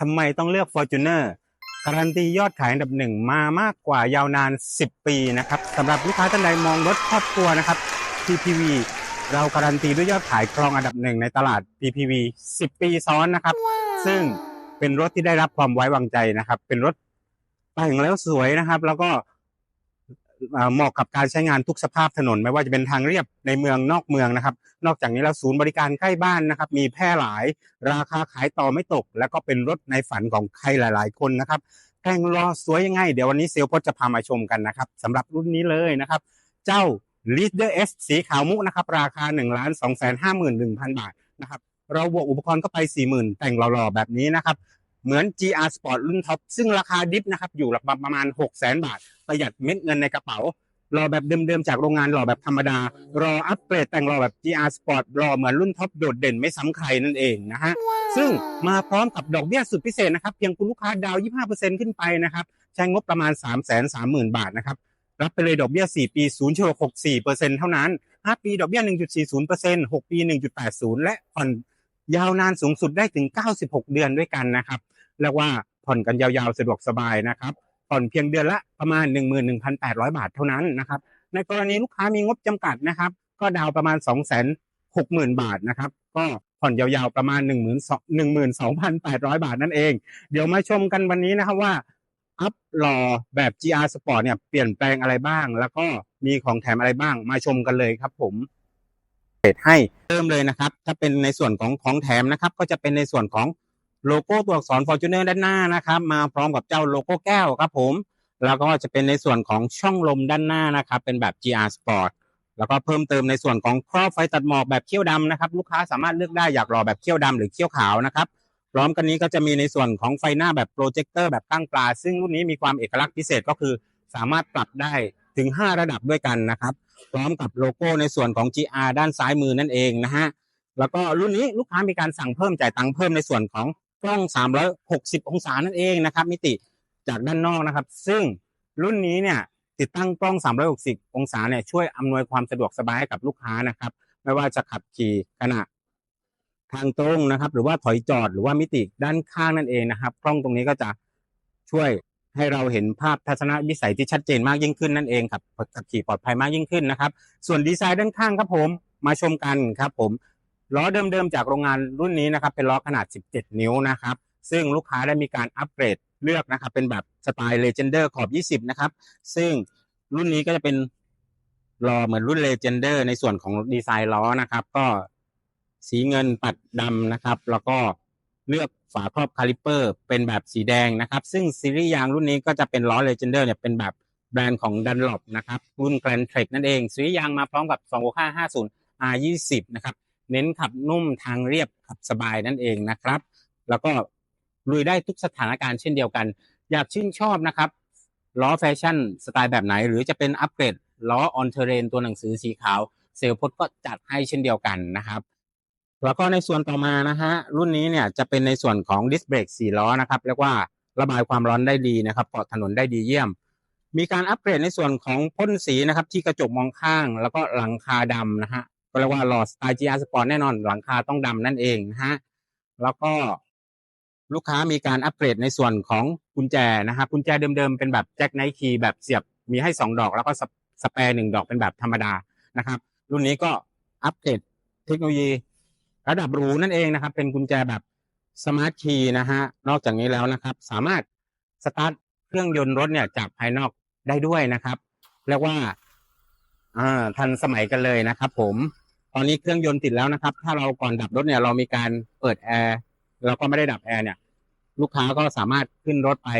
ทำไมต้องเลือก Fortuner การันตียอดขายอันดับหนึ่งมามากกว่ายาวนาน 10 ปีนะครับสำหรับลูกค้าท่านใดมองรถครอบครัวนะครับ PPV เราการันตีด้วยยอดขายครองอันดับหนึ่งในตลาด PPV 10 ปีซ้อนนะครับ ซึ่งเป็นรถที่ได้รับความไว้วางใจนะครับ เป็นรถแต่งแล้วสวยนะครับ แล้วก็ เหมาะกับการใช้งานทุกสภาพถนน ไม่ว่าจะเป็นทางเรียบในเมืองนอกเมืองนะครับ นอกจากนี้แล้วศูนย์บริการใกล้บ้านนะครับ มีแพร่หลาย ราคาขายต่อไม่ตก แล้วก็เป็นรถในฝันของใครหลาย ๆ คนนะครับแต่งรอสวยยังไง เดี๋ยววันนี้เซลล์พจน์จะพามาชมกันนะครับสำหรับรุ่นนี้เลยนะครับ เจ้า Leader S สีขาวมุกนะครับ ราคา 1 2 5 1 0 0 0 บาทนะครับ เราบวกอุปกรณ์เข้าไป 40,000 แต่งหล่อๆ แบบนี้นะครับ เหมือน GR Sport รุ่นท็อป ซึ่งราคาดิฟนะครับ อยู่ประมาณ 600,000 บาท ประหยัดเม็ดเงินในกระเป๋ารอแบบเดิมๆจากโรงงานรอแบบธรรมดา รออัปเกรดแต่งรอแบบ GR Sport รอเหมือนรุ่นท็อปโดดเด่นไม่ซ้ำใครนั่นเองนะฮะ ซึ่งมาพร้อมกับดอกเบี้ยสุดพิเศษนะครับ เพียงคุณลูกค้าดาวน์25%ขึ้นไปนะครับ ใช้งบประมาณ 330,000 บาทนะครับ รับไปเลยดอกเบี้ย 4 ปี0ชล64%เท่านั้น 5 ปีดอกเบี้ย 1.40% 6 ปี 1.80และผ่อนยาวนานสูงสุดได้ถึง 96 เดือนด้วยกันนะครับเรียกว่าผ่อนกันยาวๆสะดวกสบายนะครับ ผ่อนเพียงเดือนละประมาณ 11,800 บาทเท่านั้นนะครับในกรณีลูกค้ามีงบจำกัดนะครับ ก็ดาวประมาณ 260,000 บาทนะครับ ก็ผ่อนยาวๆประมาณ12,800 บาทนั่นเอง เดี๋ยวมาชมกันวันนี้นะครับว่าอัพหล่อแบบ GR Sport เนี่ยเปลี่ยนแปลงอะไรบ้าง แล้วก็มีของแถมอะไรบ้างมาชมกันเลยครับผมเปิดให้เริ่มเลยนะครับ ถ้าเป็นในส่วนของของแถมนะครับ ก็จะเป็นในส่วนของ โลโก้ตัวอักษร Fortuner ด้านหน้านะครับ มาพร้อมกับเจ้าโลโก้แก้วครับผม แล้วก็จะเป็นในส่วนของช่องลมด้านหน้านะครับ เป็นแบบ GR Sport แล้วก็เพิ่มเติมในส่วนของครอบไฟตัดหมอกแบบเขี้ยวดำนะครับ ลูกค้าสามารถเลือกได้อยากรอแบบเขี้ยวดำหรือเขี้ยวขาวนะครับพร้อมกันนี้ก็จะมีในส่วนของไฟหน้าแบบโปรเจคเตอร์แบบตั้งปลา ซึ่งรุ่นนี้มีความเอกลักษณ์พิเศษก็คือ สามารถปรับได้ถึง 5 ระดับด้วยกันนะครับ พร้อมกับโลโก้ในส่วนของ GR ด้านซ้ายมือนั่นเองนะฮะแล้วก็รุ่นนี้ลูกค้ามีการสั่งเพิ่มจ่ายตังค์เพิ่มในส่วนของ กล้อง 360 องศานั่นเองนะครับ มิติจากด้านนอกนะครับ ซึ่งรุ่นนี้เนี่ยติดตั้งกล้อง 360 องศาเนี่ยช่วยอำนวยความสะดวกสบายให้กับลูกค้านะครับ ไม่ว่าจะขับขี่ขณะทางตรงนะครับ หรือว่าถอยจอดหรือว่ามิติด้านข้างนั่นเองนะครับ กล้องตรงนี้ก็จะช่วยให้เราเห็นภาพทัศนวิสัยที่ชัดเจนมากยิ่งขึ้นนั่นเองครับขับขี่ปลอดภัยมากยิ่งขึ้นนะครับ ส่วนดีไซน์ด้านข้างครับผมมาชมกันครับผม ล้อเดิมๆจากโรงงานรุ่นนี้นะครับ เป็นล้อขนาด 17 นิ้วนะครับ ซึ่งลูกค้าได้มีการอัปเกรดเลือกนะครับ เป็นแบบสไตล์ Legender ขอบ 20 นะครับ ซึ่งรุ่นนี้ก็จะเป็นล้อเหมือนรุ่น Legender ในส่วนของดีไซน์ล้อนะครับ ก็สีเงินปัดดำนะครับ แล้วก็เลือกฝาครอบคาลิเปอร์ เป็นแบบสีแดงนะครับ ซึ่งซีรีส์ยางรุ่นนี้ก็จะเป็นล้อ Legender เนี่ยเป็นแบบแบรนด์ของ Dunlop นะครับ รุ่น Grand Trek นั่นเอง ซีรีส์ยางมาพร้อมกับ2 5 5 0 R20 นะครับ เน้นขับนุ่มทางเรียบขับสบายนั่นเองนะครับ แล้วก็ลุยได้ทุกสถานการณ์เช่นเดียวกัน อยากชื่นชอบนะครับล้อแฟชั่นสไตล์แบบไหน หรือจะเป็นอัปเกรดล้อออนเทเรนตัวหนังสือสีขาว เซลล์พจน์ก็จัดให้เช่นเดียวกันนะครับ แล้วก็ในส่วนต่อมานะฮะรุ่นนี้เนี่ยจะเป็นในส่วนของดิสเบรกสี่ล้อนะครับเรียกว่าระบายความร้อนได้ดีนะครับเกาะถนนได้ดีเยี่ยม มีการอัปเกรดในส่วนของพ่นสีนะครับ ที่กระจกมองข้าง แล้วก็หลังคาดำนะฮะ เรียกว่าหลอดสไตล์ GR Sport แน่นอนหลังคาต้องดำนั่นเองนะฮะแล้วก็ลูกค้ามีการอัปเกรดในส่วนของกุญแจนะครับกุญแจเดิมๆ เป็นแบบแจ็คไนคีแบบเสียบมีให้สองดอก แล้วก็สสแปร์หนึ่งดอกเป็นแบบธรรมดานะครับ รุ่นนี้ก็อัปเกรดเทคโนโลยี ระดับหรูนั่นเองนะครับ เป็นกุญแจแบบสมาร์ทคีย์นะฮะนอกจากนี้แล้วนะครับ สามารถสตาร์ทเครื่องยนต์รถเนี่ยจากภายนอกได้ด้วยนะครับเรียกว่าอ่าทันสมัยกันเลยนะครับผม อนนี้เครื่องยนต์ติดแล้วนะครับ ถ้าเราก่อนดับรถเนี่ยเรามีการเปิดแอร์แล้วก็ไม่ได้ดับแอร์เนี่ย ลูกค้าก็สามารถขึ้นรถไป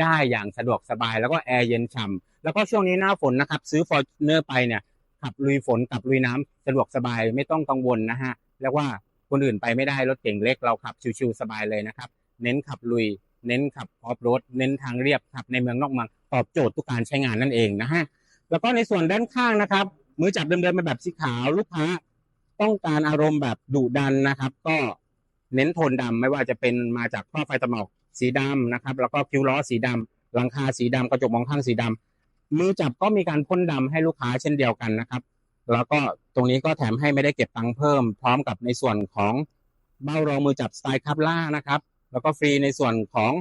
ได้อย่างสะดวกสบาย แล้วก็แอร์เย็นฉ่ำแล้วก็ช่วงนี้หน้าฝนนะครับ ซื้อฟอร์จเนอร์ไปเนี่ยขับลุยฝนกับลุยน้ำสะดวกสบายไม่ต้องกังวลนะฮะเรียกว่าคนอื่นไปไม่ได้รถเก่งเล็กเราขับชิวๆสบายเลยนะครับ เน้นขับลุย เน้นขับออฟโรดเน้นทางเรียบขับในเมืองนอกเมืองตอบโจทย์ทุกการใช้งานนั่นเองนะฮะแล้วก็ในส่วนด้านข้างนะครับมือจับเดิมๆเป็นแบบสีขาวลูกค้า ต้องการอารมณ์แบบดุดันนะครับ ก็เน้นโทนดำไม่ว่าจะเป็นมาจากข้อไฟตะหมอกสีดำนะครับ แล้วก็คิ้วล้อสีดำหลังคาสีดำกระจกมองข้างสีดำมือจับก็มีการพ่นดำให้ลูกค้าเช่นเดียวกันนะครับ แล้วก็ตรงนี้ก็แถมให้ไม่ได้เก็บตังค์เพิ่ม พร้อมกับในส่วนของเบ้ารองมือจับสไตล์คับล่านะครับ แล้วก็ฟรีในส่วนของ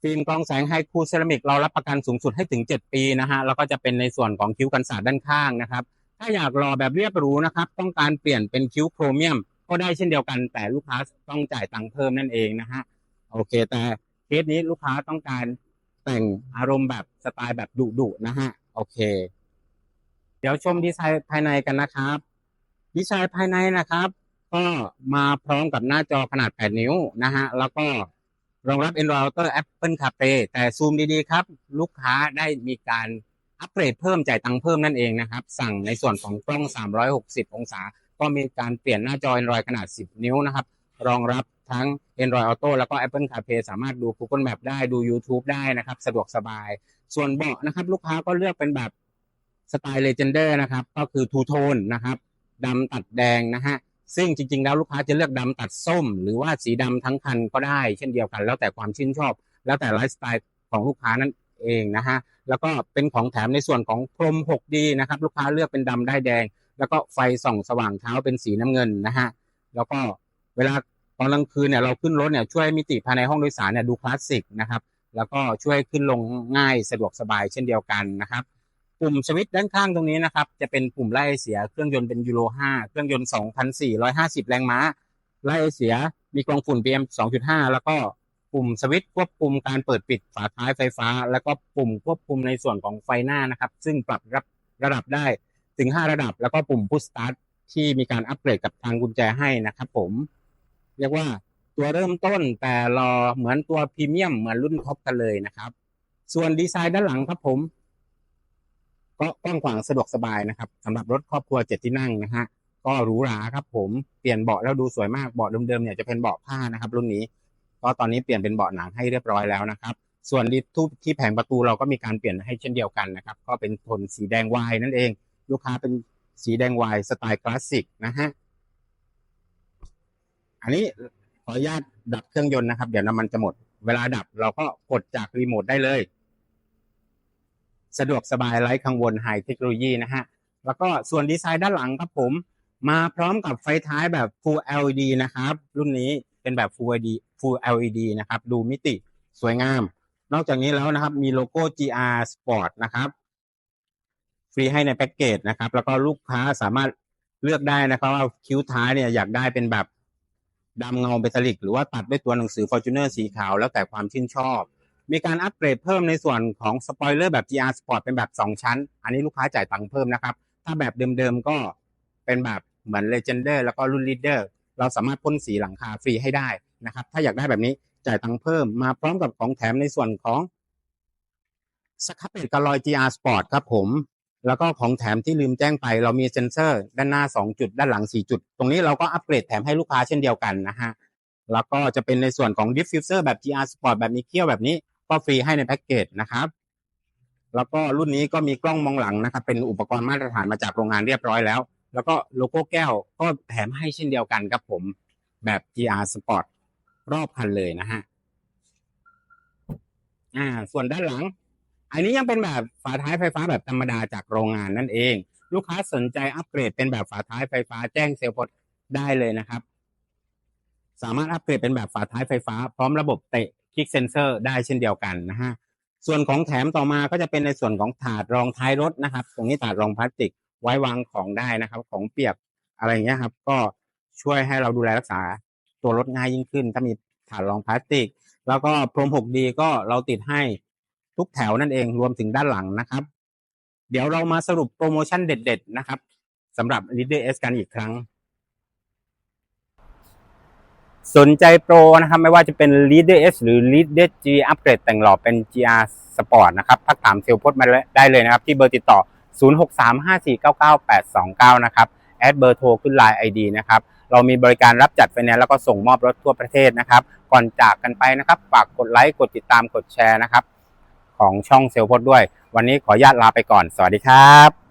ฟิล์มกรองแสงไฮคูเซรามิกเรารับประกันสูงสุดให้ถึง 7 ปีนะฮะแล้วก็จะเป็นในส่วนของคิ้วกันศาสตร์ด้านข้างนะครับ ถ้าอยากรอแบบเรียบหรูนะครับ ต้องการเปลี่ยนเป็นคิ้วโครเมียม ก็ได้เช่นเดียวกัน แต่ลูกค้าต้องจ่ายตังค์เพิ่มนั่นเองนะฮะโอเค แต่เคสนี้ลูกค้าต้องการแต่งอารมณ์แบบสไตล์แบบดุๆนะฮะโอเค เดี๋ยวชมดีไซน์ภายในกันนะครับ ดีไซน์ภายในนะครับ ก็มาพร้อมกับหน้าจอขนาด 8 นิ้วนะฮะแล้วก็รองรับ Android Auto Apple CarPlay แต่ซูมดีๆครับ ลูกค้าได้มีการ อัปเกรดเพิ่มจ่ายตังค์เพิ่มนั่นเองนะครับ สั่งในส่วนของกล้อง 360 องศา ก็มีการเปลี่ยนหน้าจอ Android ขนาด 10 นิ้วนะครับ รองรับทั้ง Android Auto แล้วก็ Apple CarPlay สามารถดู Google Map ได้ดู YouTube ได้นะครับ สะดวกสบาย ส่วนเบาะนะครับ ลูกค้าก็เลือกเป็นแบบสไตล์ Legender นะครับ ก็คือ Two Tone นะครับดำตัดแดงนะฮะซึ่งจริง ๆ แล้วลูกค้าจะเลือกดำตัดส้ม หรือว่าสีดำทั้งคันก็ได้ เช่นเดียวกัน แล้วแต่ความชื่นชอบ แล้วแต่ไลฟ์สไตล์ของลูกค้านั่นเองนะฮะ แล้วก็เป็นของแถมในส่วนของพรม 6D นะครับ ลูกค้าเลือกเป็นดำได้แดง แล้วก็ไฟส่องสว่างเท้าเป็นสีน้ำเงินนะฮะแล้วก็เวลาตอนกลางคืนเนี่ยเราขึ้นรถเนี่ยช่วยมิติภายในห้องโดยสารเนี่ยดูคลาสสิกนะครับแล้วก็ช่วยขึ้นลงง่ายสะดวกสบายเช่นเดียวกันนะครับปุ่มสวิตช์ด้านข้างตรงนี้นะครับ จะเป็นปุ่มไล่เสียเครื่องยนต์เป็นยูโร 5 เครื่องยนต์ 2,450 แรงม้า ไล่เสียมีกรองฝุ่น PM 2.5 แล้วก็ ปุ่มสวิตช์ควบคุมการเปิดปิดฝาท้ายไฟฟ้า แล้วก็ปุ่มควบคุมในส่วนของไฟหน้านะครับ ซึ่งปรับรับระดับได้ถึง 5 ระดับ แล้วก็ปุ่ม push start ที่มีการอัปเกรดกับทางกุญแจให้นะครับ ผม เรียกว่าตัวเริ่มต้นแต่รอเหมือนตัวพรีเมียมเหมือนรุ่นท็อปกันเลยนะครับ ส่วนดีไซน์ด้านหลังครับผม ก็กว้างขวางสะดวกสบายนะครับสำหรับรถครอบครัวเจ็ดที่นั่งนะฮะก็หรูหราครับผมเปลี่ยนเบาะแล้วดูสวยมากเบาะเดิมๆเนี่ยจะเป็นเบาะผ้านะครับ รุ่นนี้ ก็ตอนนี้เปลี่ยนเป็นเบาะหนังให้เรียบร้อยแล้วนะครับ ส่วนดิทูบที่แผงประตูเราก็มีการเปลี่ยนให้เช่นเดียวกันนะครับ ก็เป็นโทนสีแดงวายนั่นเอง ลูกค้าเป็นสีแดงวายสไตล์คลาสสิกนะฮะอันนี้ขออนุญาตดับเครื่องยนต์นะครับ เดี๋ยวน้ำมันจะหมด เวลาดับเราก็กดจากรีโมทได้เลย สะดวกสบายไร้กังวลไฮเทคโนโลยีนะฮะแล้วก็ส่วนดีไซน์ด้านหลังครับผม มาพร้อมกับไฟท้ายแบบ Full LED นะครับ รุ่นนี้เป็นแบบ Full LED Full LED นะครับ ดูมิติสวยงาม นอกจากนี้แล้วนะครับ มีโลโก้ GR Sport นะครับ ฟรีให้ในแพ็กเกจนะครับ แล้วก็ลูกค้าสามารถเลือกได้นะครับว่าคิ้วท้ายเนี่ยอยากได้เป็นแบบดำเงาเบตาลิก หรือว่าตัดด้วยตัวหนังสือ Fortuner สีขาว แล้วแต่ความชื่นชอบ มีการอัปเกรดเพิ่มในส่วนของสปอยเลอร์แบบ GR Sport เป็นแบบ 2 ชั้น อันนี้ลูกค้าจ่ายตังค์เพิ่มนะครับ ถ้าแบบเดิมๆก็เป็นแบบเหมือน Legender แล้วก็รุ่น Leader เราสามารถพ่นสีหลังคาฟรีให้ได้ นะครับ ถ้าอยากได้แบบนี้จ่ายตังค์เพิ่มมาพร้อมกับของแถมในส่วนของสครับเปตกาลอย GR Sport ครับผม แล้วก็ของแถมที่ลืมแจ้งไป เรามีเซ็นเซอร์ด้านหน้า 2 จุด ด้านหลัง 4 จุด ตรงนี้เราก็อัปเกรดแถมให้ลูกค้าเช่นเดียวกันนะฮะ แล้วก็จะเป็นในส่วนของ Diffuser แบบ GR Sport แบบมีเขี้ยวแบบนี้ ก็ฟรีให้ในแพ็กเกจนะครับ แล้วก็รุ่นนี้ก็มีกล้องมองหลังนะครับ เป็นอุปกรณ์มาตรฐานมาจากโรงงานเรียบร้อยแล้ว แล้วก็โลโก้แก้วก็แถมให้เช่นเดียวกันครับผม แบบ GR Sport รอบคันเลยนะฮะ อ่า ส่วนด้านหลัง อันนี้ยังเป็นแบบฝาท้ายไฟฟ้าแบบธรรมดาจากโรงงานนั่นเอง ลูกค้าสนใจอัปเกรดเป็นแบบฝาท้ายไฟฟ้าแจ้งเซลล์พดได้เลยนะครับ สามารถอัปเกรดเป็นแบบฝาท้ายไฟฟ้าพร้อมระบบเตะคลิกเซนเซอร์ได้เช่นเดียวกันนะฮะ ส่วนของแถมต่อมาก็จะเป็นในส่วนของถาดรองท้ายรถนะครับ ตรงนี้ถาดรองพลาสติกไว้วางของได้นะครับ ของเปียกอะไรอย่างเงี้ยครับ ก็ช่วยให้เราดูแลรักษา ตัวรถง่ายยิ่งขึ้น ถ้ามีถาดรองพลาสติก แล้วก็พรม 6D ก็เราติดให้ทุกแถวนั่นเองรวมถึงด้านหลังนะครับ เดี๋ยวเรามาสรุปโปรโมชั่นเด็ด ๆ นะครับสำหรับ Leader S กันอีกครั้ง สนใจโปรนะครับ ไม่ว่าจะเป็น Leader S หรือ Leader G อัปเกรดแต่งหล่อเป็น GR Sport นะครับทักถามเซลล์พดมาได้เลยนะครับ ที่เบอร์ติดต่อ 0635499829 นะครับ แอดเบอร์โทรขึ้นไลน์ ID นะครับ เรามีบริการรับจัดไฟแนนซ์แล้วก็ส่งมอบรถทั่วประเทศนะครับ ก่อนจากกันไปนะครับ ฝากกดไลค์ กดติดตาม กดแชร์นะครับ ของช่องเซลล์พดด้วย วันนี้ขออนุญาตลาไปก่อน สวัสดีครับ